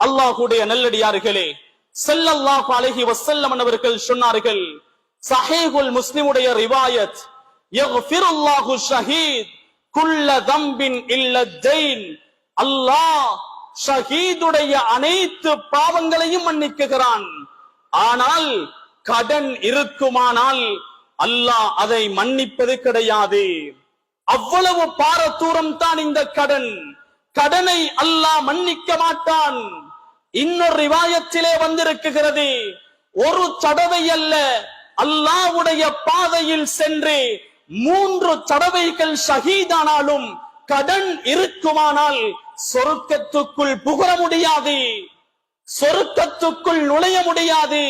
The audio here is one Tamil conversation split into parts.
அல்லாஹுடைய நல்லடியார்களே ஸல்லல்லாஹு அலைஹி வசல்லம் அவர்கள் சொன்னார்கள் சஹேகுல் முஸ்லிமுடைய ரிவாயத் யக்ஃபிருல்லாஹு ஷஹீத் குல்ல தம்பின் இல்ல ஜெயின் அல்லாஹ் ஷஹீதுடைய அனைத்து பாவங்களையும் மன்னிக்குகிறான். ஆனால் கடன் இருக்குமானால் அல்லாஹ் அதை மன்னிப்பது கிடையாது. அவ்வளவு பாரதூரம் தான் இந்த கடன். கடனை அல்லாஹ் மன்னிக்க மாட்டான். இன்னொரு ரிவாயத்திலே வந்திருக்குகிறது. ஒரு தடவை அல்ல அல்லாஹ்வுடைய பாதையில் சென்று மூன்று தடவைகள் ஷஹீதானாலும் கடன் இருக்குமானால் சொருக்கத்துக்குள் புகழ முடியாது. சொருக்கத்துக்குள் நுழைய முடியாது.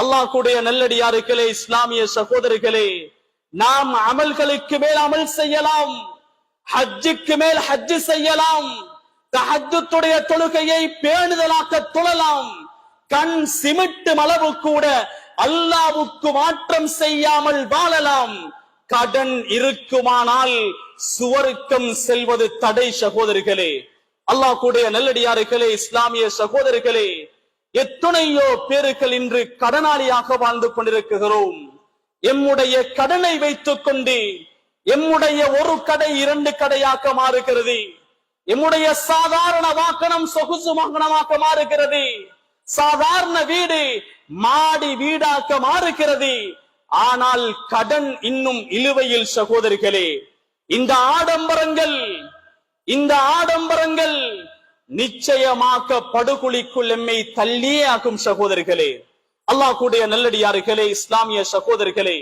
அல்லாஹுடைய நல்லடியாருக்களே இஸ்லாமிய சகோதரர்களே நாம் அமல்களுக்கு மேல் அமல் செய்யலாம். ஹஜ்ஜுக்கு மேல் ஹஜ்ஜு செய்யலாம். தஹஜ்ஜுடைய தொழுகையை பேணுதலாக்க தொழலாம். கண் சிமிட்டும் அளவு கூட அல்லாவுக்கு மாற்றம் செய்யாமல் வாழலாம். கடன் இருக்குமானால் சுவருக்கம் செல்வது தடை சகோதரிகளே. அல்லாஹ் நல்லடியார்களே இஸ்லாமிய சகோதரர்களே எத்தனையோ பேர்கள் இன்று கடனாளியாக வாழ்ந்து கொண்டிருக்கிறோம். எம்முடைய கடனை வைத்துக் கொண்டு எம்முடைய ஒரு கடை இரண்டு கடையாக மாறுகிறது. எம்முடைய சாதாரண வாக்கணம் சொகுசு வாகனமாக மாறுகிறது. சாதாரண வீடு மாடி வீடாக்க மாறுகிறது. ஆனால் கடன் இன்னும் இழுவையில் சகோதரிகளே இந்த ஆடம்பரங்கள் இந்த ஆடம்பரங்கள் நிச்சயமாக்க படுகொலிக்குள் எம்மை தள்ளியே ஆக்கும் சகோதரிகளே. அல்லாஹ் நல்லடியார்களே இஸ்லாமிய சகோதரிகளே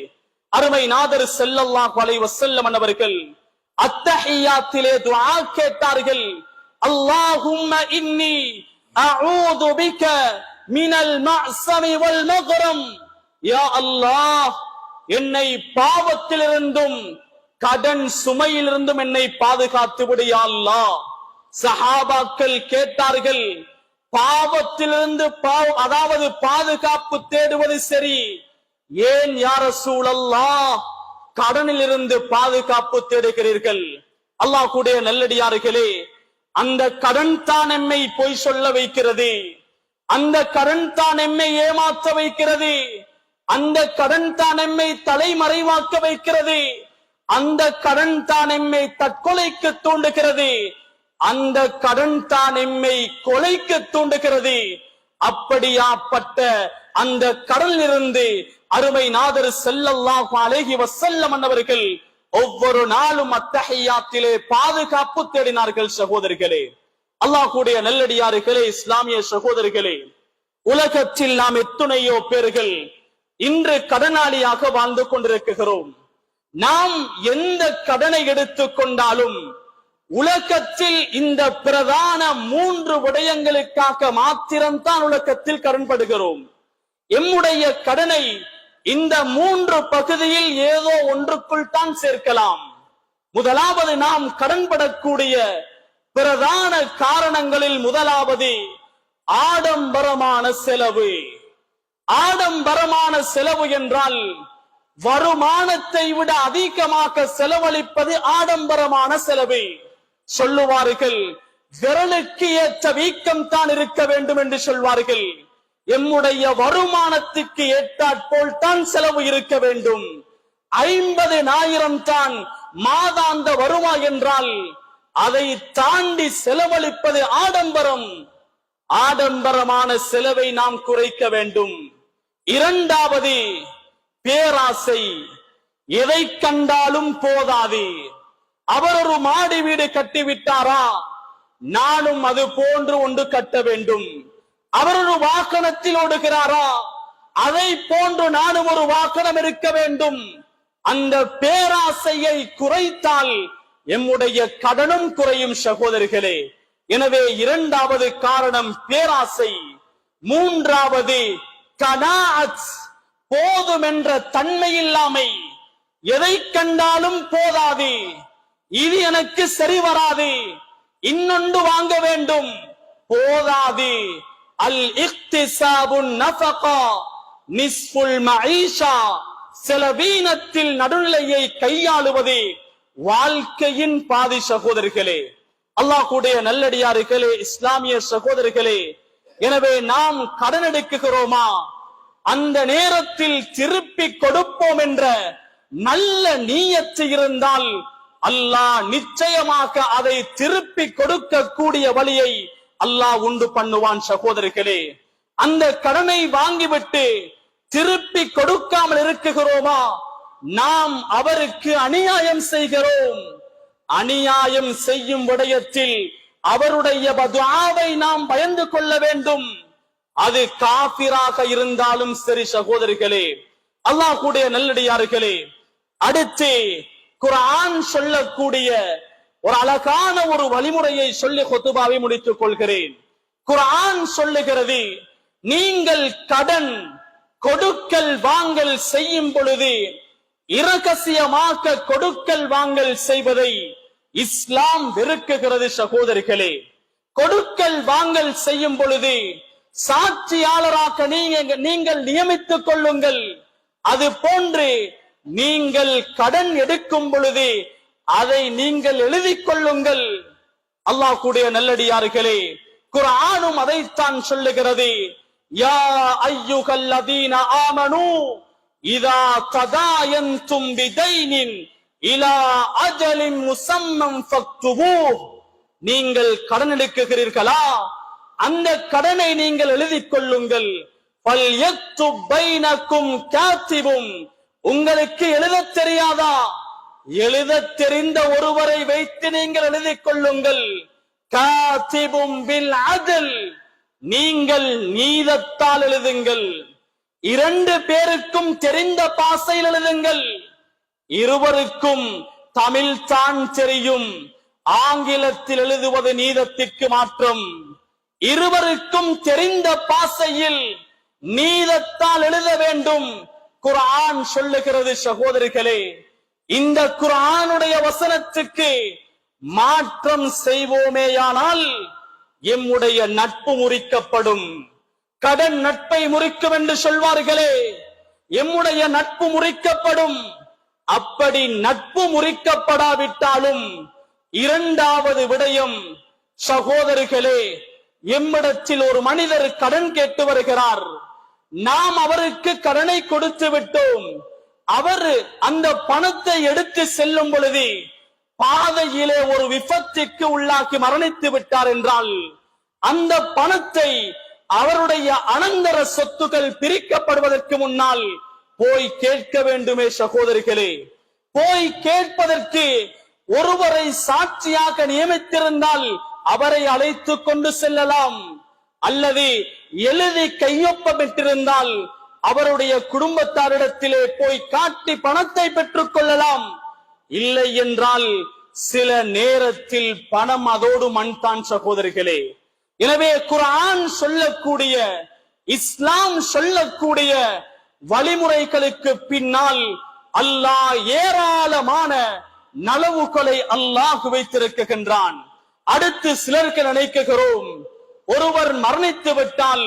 அருமை நாதர் செல்லல்லா கொலை வசல்லம் அவர்கள் அத்தஹியாத்திலே துஆ கேட்டார்கள். அல்லாஹும்ம இன்னி அஊது பிக மினல் மஅஸமி வல் மக்ரம். யா அல்லாஹ் என்னை பாவத்திலிருந்தும் கடன் சுமையிலிருந்தும் என்னை பாதுகாத்து விடு யா அல்லாஹ். சஹாபாக்கள் கேட்டார்கள் பாவத்திலிருந்து பாவ அதாவது பாதுகாப்பு தேடுவது சரி. ஏன் யார சூழல்லா கடனில் இருந்து பாதுகாப்பு தேடுகிறீர்கள். அல்லாஹ் கூடிய நல்லடியார்களே அந்த கடன் தான் எம்மை பொய் சொல்ல வைக்கிறது. அந்த கடன் தான் எம்மை ஏமாற்ற வைக்கிறது. அந்த கடன் தான் எம்மை தலைமறைவாக்க வைக்கிறது. அந்த கடன் தான் எம்மை தற்கொலைக்கு தூண்டுகிறது. அந்த கடன் தான் எம்மை கொலைக்கு தூண்டுகிறது. அப்படியாப்பட்ட அந்த கடலில் இருந்து அருமை நாதர் செல்லல்லாஹு அலைஹி வசல்லம் அன்னவர்கள் ஒவ்வொரு நாளும் அத்தகையாத்திலே பாதுகாப்பு தேடினார்கள் சகோதரிகளே. அல்லாஹ் நல்லடியார்களே இஸ்லாமிய சகோதரிகளே உலகத்தில் நாம் எத்துணையோ பேர்கள் இன்று கடனாளியாக வாழ்ந்து கொண்டிருக்கிறோம். நாம் எந்த கடனை எடுத்துக் கொண்டாலும் உலகத்தில் இந்த பிரதான மூன்று விடயங்களுக்காக மாத்திரம்தான் உலகத்தில் கடன்படுகிறோம். எம்முடைய கடனை இந்த மூன்று பகுதியில் ஏதோ ஒன்றுக்குள் தான் சேர்க்கலாம். முதலாவது நாம் கடன்படக்கூடிய பிரதான காரணங்களில் முதலாவது ஆடம்பரமான செலவு. ஆடம்பரமான செலவு என்றால் வருமானத்தை விட அதிகமாக செலவழிப்பது ஆடம்பரமான செலவு. சொல்லுவார்கள் விரலுக்கு ஏற்ற வீக்கம் தான் இருக்க வேண்டும் என்று சொல்வார்கள். எம்முடைய வருமானத்துக்கு ஏற்றாற்போல் தான் செலவு இருக்க வேண்டும். ஐம்பது ஆயிரம் தான் மாதாந்த வருவாய் என்றால் அதை தாண்டி செலவழிப்பது ஆடம்பரம். ஆடம்பரமான செலவை நாம் குறைக்க வேண்டும். இரண்டாவது பேராசை. எதை கண்டாலும் போதாது. அவர் ஒரு மாடி வீடு கட்டிவிட்டாரா? நானும் அது போன்று ஒன்று கட்ட வேண்டும். அவர் ஒரு வாகனத்தில் ஓடுகிறாரா? அதை போன்று நானும் ஒரு வாகனம் இருக்க வேண்டும். அந்த பேராசையை குறைத்தால் எம்முடைய கடனும் குறையும் சகோதரிகளே. எனவே இரண்டாவது காரணம் பேராசை. மூன்றாவது கனாஅத் போதும் என்ற தன்மை இல்லாமை எதை கண்டாலும் போதாது. இது எனக்கு சரி வராது. இன்னொன்று வாங்க வேண்டும். போதாது. அல் இக்திசாபுன் நஃபகா நிஸ்புல் மஈஷா செலவீனத்தில் நடுநிலையை கையாளுவது வாழ்க்கையின் பாதி சகோதரிகளே. அல்லாஹ் நல்லடியார்களே இஸ்லாமிய சகோதரர்களே எனவே நாம் கடன் எடுக்குகிறோமா அந்த நேரத்தில் திருப்பி கொடுப்போம் என்ற நல்ல நீயத்து இருந்தால் அல்லாஹ் நிச்சயமாக அதை திருப்பி கொடுக்கக்கூடிய வழியை அல்லாஹ் உண்டு பண்ணுவான் சகோதரர்களே அந்த கடனை வாங்கிவிட்டு திருப்பி கொடுக்காமல் இருக்குகிறோமா? நாம் அவருக்கு அநியாயம் செய்கிறோம். அநியாயம் செய்யும் விடயத்தில் அவருடைய பதுஆவை நாம் பயந்து கொள்ள வேண்டும். அது காபிராக இருந்தாலும் சரி சகோதரிகளே. அல்லாஹ் கூடிய நல்லடியார்களே அடுத்து குரான் சொல்லக்கூடிய ஒரு அழகான ஒரு வழிமுறையை சொல்லி கொத்துபாவை முடித்துக் கொள்கிறேன். குரான் சொல்லுகிறது நீங்கள் கடன் கொடுக்கல் வாங்கல் செய்யும் பொழுது இரகசியமாக்க கொடுக்கல் வாங்கல் செய்வதை இஸ்லாம் வெறுக்குகிறது சகோதரிகளே. கொடுக்கல் வாங்கல் செய்யும் பொழுது சாட்சியாளராக நீங்க நீங்கள் நியமித்துக் கொள்ளுங்கள். அது போன்று நீங்கள் கடன் எடுக்கும் பொழுது அதை நீங்கள் எழுதிக் கொள்ளுங்கள். அல்லாஹ் கூடிய நல்லடியார்களே குரானும் அதைத்தான் சொல்லுகிறது. யா ஐயுகல் லதீன ஆமனு இதா ததாயந்தும் விதைனின் இலா அஜலின் முசம்மம் ஃபக்துபூஹ் நீங்கள் கடன் எடுக்குகிறீர்களா? அந்த கடனை நீங்கள் எழுதிக் கொள்ளுங்கள். பல் பைனக்கும் காத்திவும் உங்களுக்கு எழுதத் தெரியாதா? எழுதத் தெரிந்த ஒருவரை வைத்து நீங்கள் எழுதிக் கொள்ளுங்கள். காத்திபும் பில் அதில் நீங்கள் நீதத்தால் எழுதுங்கள். இரண்டு பேருக்கும் தெரிந்த பாசையில் எழுதுங்கள். இருவருக்கும் தமிழ் தான் தெரியும். ஆங்கிலத்தில் எழுதுவது நீதத்திற்கு மாற்றம். இருவருக்கும் தெரிந்த பாசையில் நீதத்தால் எழுத வேண்டும். குர்ஆன் சொல்லுகிறது சகோதரிகளே. இந்த குரானுடைய வசனத்துக்கு மாற்றம் செய்வோமேயானால் எம்முடைய நட்பு முறிக்கப்படும். கடன் நட்பை முறிக்கும் என்று சொல்வார்களே எம்முடைய நட்பு முறிக்கப்படும். அப்படி நட்பு முறிக்கப்படாவிட்டாலும் இரண்டாவது விடயம் சகோதரிகளே எம்மிடத்தில் ஒரு மனிதர் கடன் கேட்டு வருகிறார். நாம் அவருக்கு கடனை கொடுத்து விட்டோம். அவர் அந்த பணத்தை எடுத்து செல்லும் பொழுது பாதையிலே ஒரு விபத்திற்கு உள்ளாக்கி மரணித்து விட்டார் என்றால் அந்த பணத்தை அவருடைய அனந்தர சொத்துக்கள் பிரிக்கப்படுவதற்கு முன்னால் போய் கேட்க வேண்டுமே சகோதரிகளே. போய் கேட்பதற்கு ஒருவரை சாட்சியாக நியமித்திருந்தால் அவரை அழைத்து கொண்டு செல்லலாம். அல்லது எழுதி கையொப்பமிட்டிருந்தால் அவருடைய குடும்பத்தாரிடத்திலே போய் காட்டி பணத்தை பெற்றுக் கொள்ளலாம். இல்லை என்றால் சில நேரத்தில் பணம் அதோடு மண்தான் சகோதரிகளே. எனவே குரான் சொல்லக்கூடிய இஸ்லாம் சொல்லக்கூடிய வழிமுறைகளுக்கு பின்னால் அல்லாஹ் ஏராளமான நலவுகளை அல்லாஹ் வைத்திருக்கின்றான். அடுத்து சிலருக்கு நினைக்குகிறோம் ஒருவர் மரணித்து விட்டால்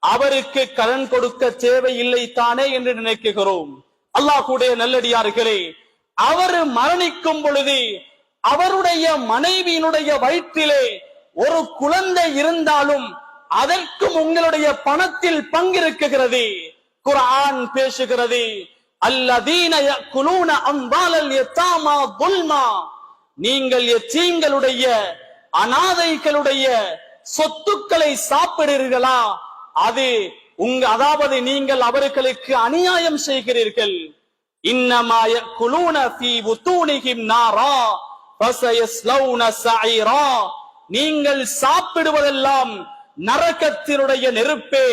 அவருக்கு கடன் கொடுக்க தேவையில்லை தானே என்று நினைக்குகிறோம். அல்லாஹ் நல்லடியார்களே அவர் மரணிக்கும் பொழுது அவருடைய மனைவியினுடைய வயிற்றிலே ஒரு குழந்தை இருந்தாலும் அதற்கும் உங்களுடைய பணத்தில் பங்கிருக்குகிறது குரான் பேசுகிறது அல்லதீன குலூன அம்பாலல் எத்தாமா துல்மா நீங்கள் எத்தீங்களுடைய அனாதைகளுடைய சொத்துக்களை சாப்பிடுறீர்களா? அது உங்க அதாவது நீங்கள் அவர்களுக்கு அநியாயம் செய்கிறீர்கள். இன்னமாய குலூன ஃபீ புத்தூனிஹிம் நாரா ஃபசயஸ்லௌன சஈரா. நீங்கள் சாப்பிடுவதெல்லாம் நரக்கத்தினுடைய நெருப்பே.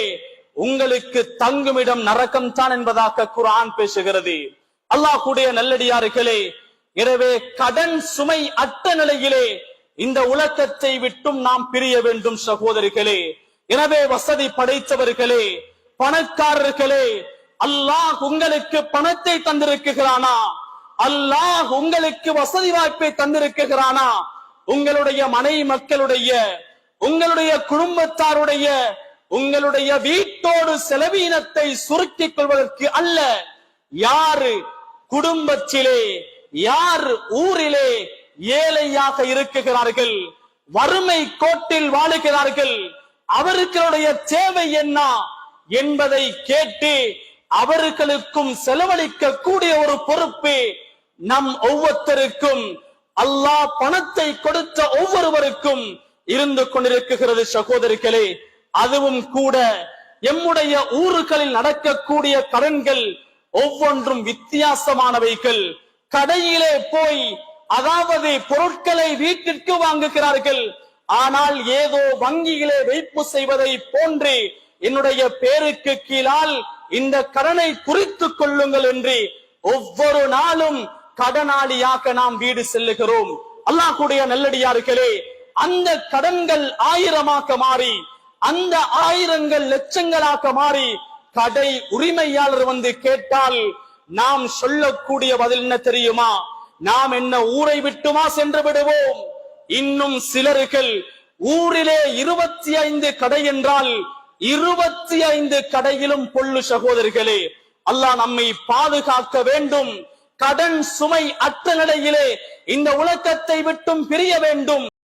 உங்களுக்கு தங்குமிடம் நரக்கம் தான் என்பதாக குரான் பேசுகிறது. அல்லாஹ் நல்லடியார்களே எனவே கடன் சுமை அட்ட நிலையிலே இந்த உலகத்தை விட்டும் நாம் பிரிய வேண்டும் சகோதரிகளே. எனவே வசதி படைத்தவர்களே பணக்காரர்களே அல்லாஹ் உங்களுக்கு பணத்தை தந்திருக்குகிறானா? அல்லாஹ் உங்களுக்கு வசதி வாய்ப்பை தந்திருக்குகிறானா? உங்களுடைய மனைவி மக்களுடைய உங்களுடைய குடும்பத்தாருடைய உங்களுடைய வீட்டோடு செலவீனத்தை சுருக்கிக் கொள்வதற்கு அல்ல. யாரு குடும்பத்திலே யார் ஊரிலே ஏழையாக இருக்குகிறார்கள் வறுமை கோட்டில் வாழுகிறார்கள் அவர்களுடைய தேவை என்ன என்பதை கேட்டு அவர்களுக்கும் செலவழிக்க கூடிய ஒரு பொறுப்பு நம் ஒவ்வொருத்தருக்கும். அல்லாஹ் பணத்தை கொடுத்த ஒவ்வொருவருக்கும் இருந்து கொண்டிருக்கிறது சகோதரிகளே. அதுவும் கூட எம்முடைய ஊருகளில் நடக்கக்கூடிய கடன்கள் ஒவ்வொன்றும் வித்தியாசமானவைகள். கடையிலே போய் அதாவது பொருட்களை வீட்டிற்கு வாங்குகிறார்கள். ஆனால் ஏதோ வங்கியிலே வைப்பு செய்வதை போன்று என்னுடைய பேருக்கு கீழால் இந்த கடனை குறித்துக் கொள்ளுங்கள் என்று ஒவ்வொரு நாளும் கடனாளியாக நாம் வீடு செல்லுகிறோம். அல்லாஹ் கூடிய நல்லடியார்களே அந்த கடன்கள் ஆயிரமாக்க மாறி அந்த ஆயிரங்கள் லட்சங்களாக மாறி கடை உரிமையாளர் வந்து கேட்டால் நாம் சொல்லக்கூடிய பதில் என்ன தெரியுமா? நாம் என்ன ஊரை விட்டுமா சென்று விடுவோம்? இன்னும் சிலர்கள் ஊரிலே இருபத்தி ஐந்து கடை என்றால் இருபத்தி ஐந்து கடையிலும் பொல்லு சகோதரிகளே அல்லாஹ் நம்மை பாதுகாக்க வேண்டும். கடன் சுமை அற்ற நிலையிலே இந்த உலகத்தை விட்டும் பிரிய வேண்டும்.